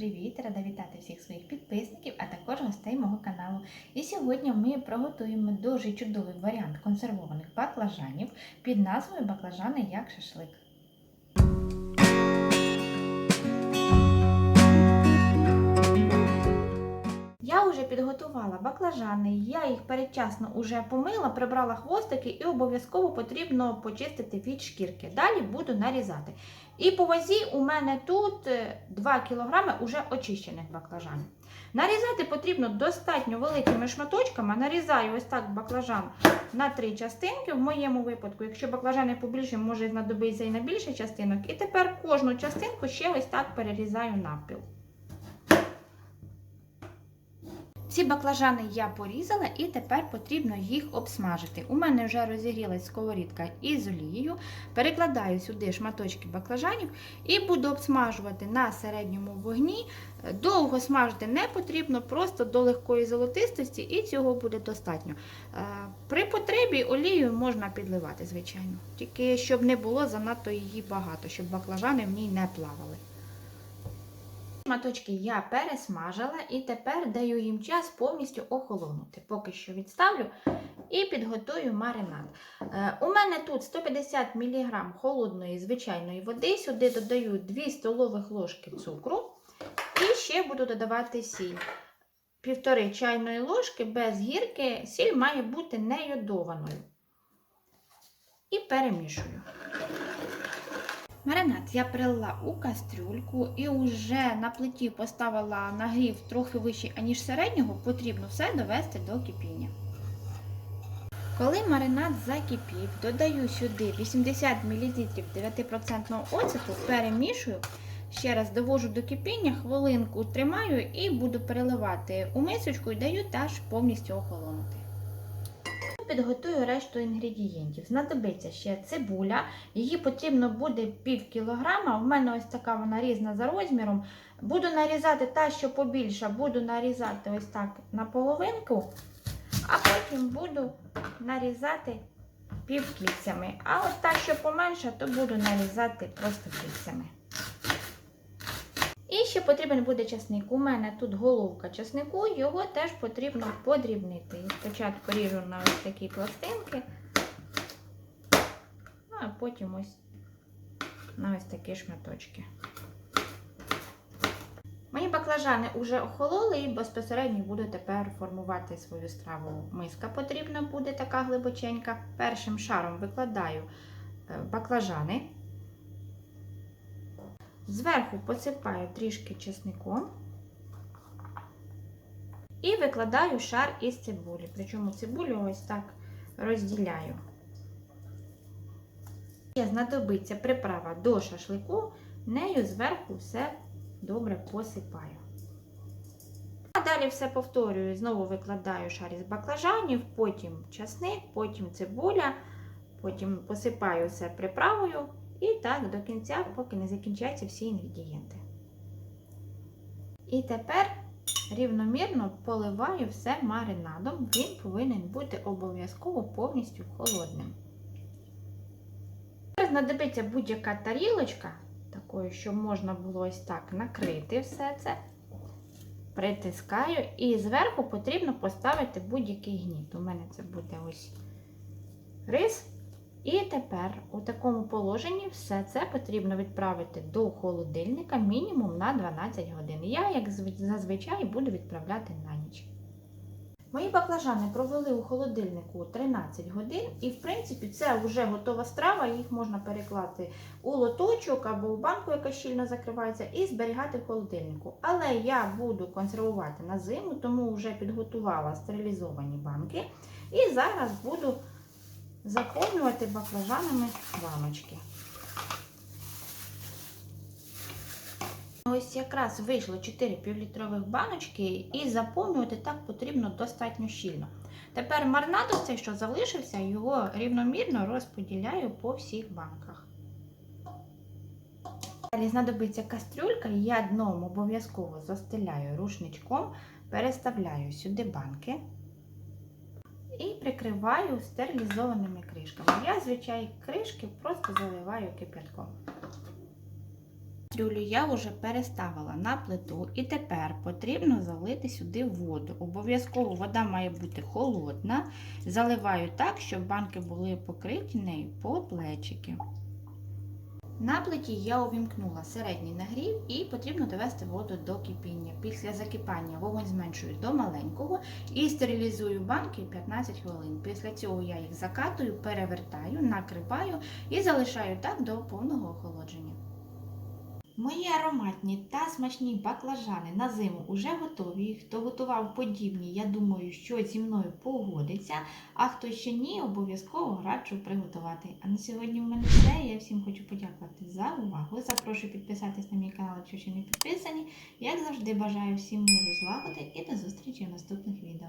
привіт! Рада вітати всіх своїх підписників, а також гостей мого каналу. І сьогодні ми приготуємо дуже чудовий варіант консервованих баклажанів під назвою Баклажани як шашлик. Підготувала баклажани, я їх передчасно вже помила, прибрала хвостики і обов'язково потрібно почистити від шкірки. Далі буду нарізати. І по вазі у мене тут е, 2 кг уже очищених баклажанів. Нарізати потрібно достатньо великими шматочками. Нарізаю ось так баклажан на три частинки. В моєму випадку, якщо баклажани побільше, може знадобитися і на більше частинок. І тепер кожну частинку ще ось так перерізаю навпіл. Ці баклажани я порізала і тепер потрібно їх обсмажити. У мене вже розігрілась сковорідка із олією. Перекладаю сюди шматочки баклажанів і буду обсмажувати на середньому вогні. Довго смажити не потрібно, просто до легкої золотистості, і цього буде достатньо. Е, При потребі олію можна підливати, звичайно. Тільки щоб не було занадто її багато, щоб баклажани в ній не плавали. Шматочки я пересмажила і тепер даю їм час повністю охолонути. Поки що відставлю і підготую маринад. Е, у мене тут 150 мг холодної звичайної води, сюди додаю 2 столових ложки цукру і ще буду додавати сіль. Півтори чайної ложки без гірки, сіль має бути не йодованою. І перемішую. Маринад я прилила у кастрюльку і вже на плиті поставила нагрів трохи вищий, аніж середнього, потрібно все довести до кипіння. Коли маринад закипів, додаю сюди 80 мл 9% оцету, перемішую, ще раз довожу до кипіння, хвилинку тримаю і буду переливати у мисочку і даю теж повністю охолонути. Підготую решту інгредієнтів. Знадобиться ще цибуля, її потрібно буде пів кілограма. У мене ось така вона різна за розміром. Буду нарізати та, що побільша, буду нарізати ось так на половинку, а потім буду нарізати півкільцями. А от та, що поменша, то буду нарізати просто кільцями. І ще потрібен буде часник. У мене тут головка часнику, його теж потрібно подрібнити. Спочатку ріжу на ось такі пластинки, ну а потім ось на ось такі шматочки. Мої баклажани вже охололи і безпосередньо буду тепер формувати свою страву. Миска потрібна буде така глибоченька. Першим шаром викладаю е, баклажани. Зверху посипаю трішки чесником і викладаю шар із цибулі. Причому цибулю ось так розділяю. Ще знадобиться приправа до шашлику, нею зверху все добре посипаю. А далі все повторюю, знову викладаю шар із баклажанів, потім часник, потім цибуля, потім посипаю все приправою. І так до кінця, поки не закінчаться всі інгредієнти. І тепер рівномірно поливаю все маринадом. Він повинен бути обов'язково повністю холодним. Тепер знадобиться будь-яка тарілочка, такою, щоб можна було ось так накрити все це. Притискаю і зверху потрібно поставити будь-який гніт. У мене це буде ось рис. І тепер у такому положенні все це потрібно відправити до холодильника мінімум на 12 годин. Я, як зазвичай, буду відправляти на ніч. Мої баклажани провели у холодильнику 13 годин, і, в принципі, це вже готова страва, їх можна перекласти у лоточок або у банку, яка щільно закривається, і зберігати в холодильнику. Але я буду консервувати на зиму, тому вже підготувала стерилізовані банки. І зараз буду заповнювати баклажанами баночки. Ось якраз вийшло 4 півлітрових баночки, і заповнювати так потрібно достатньо щільно. Тепер маринад цей, що залишився, його рівномірно розподіляю по всіх банках. Далі знадобиться кастрюлька, я дном обов'язково застеляю рушничком, переставляю сюди банки і прикриваю стерилізованими кришками. Я, звичайно, кришки просто заливаю кипятком. Трюлю я вже переставила на плиту і тепер потрібно залити сюди воду. Обов'язково вода має бути холодна. Заливаю так, щоб банки були покриті нею по плечики. На плиті я увімкнула середній нагрів і потрібно довести воду до кипіння. Після закипання вогонь зменшую до маленького і стерилізую банки 15 хвилин. Після цього я їх закатую, перевертаю, накриваю і залишаю так до повного охолодження. Мої ароматні та смачні баклажани на зиму вже готові. Хто готував подібні, я думаю, що зі мною погодиться. А хто ще ні, обов'язково раджу приготувати. А на сьогодні в мене все. Я всім хочу подякувати за увагу. Запрошую підписатись на мій канал, якщо ще не підписані. Як завжди, бажаю всім миру, злагоди і до зустрічі в наступних відео.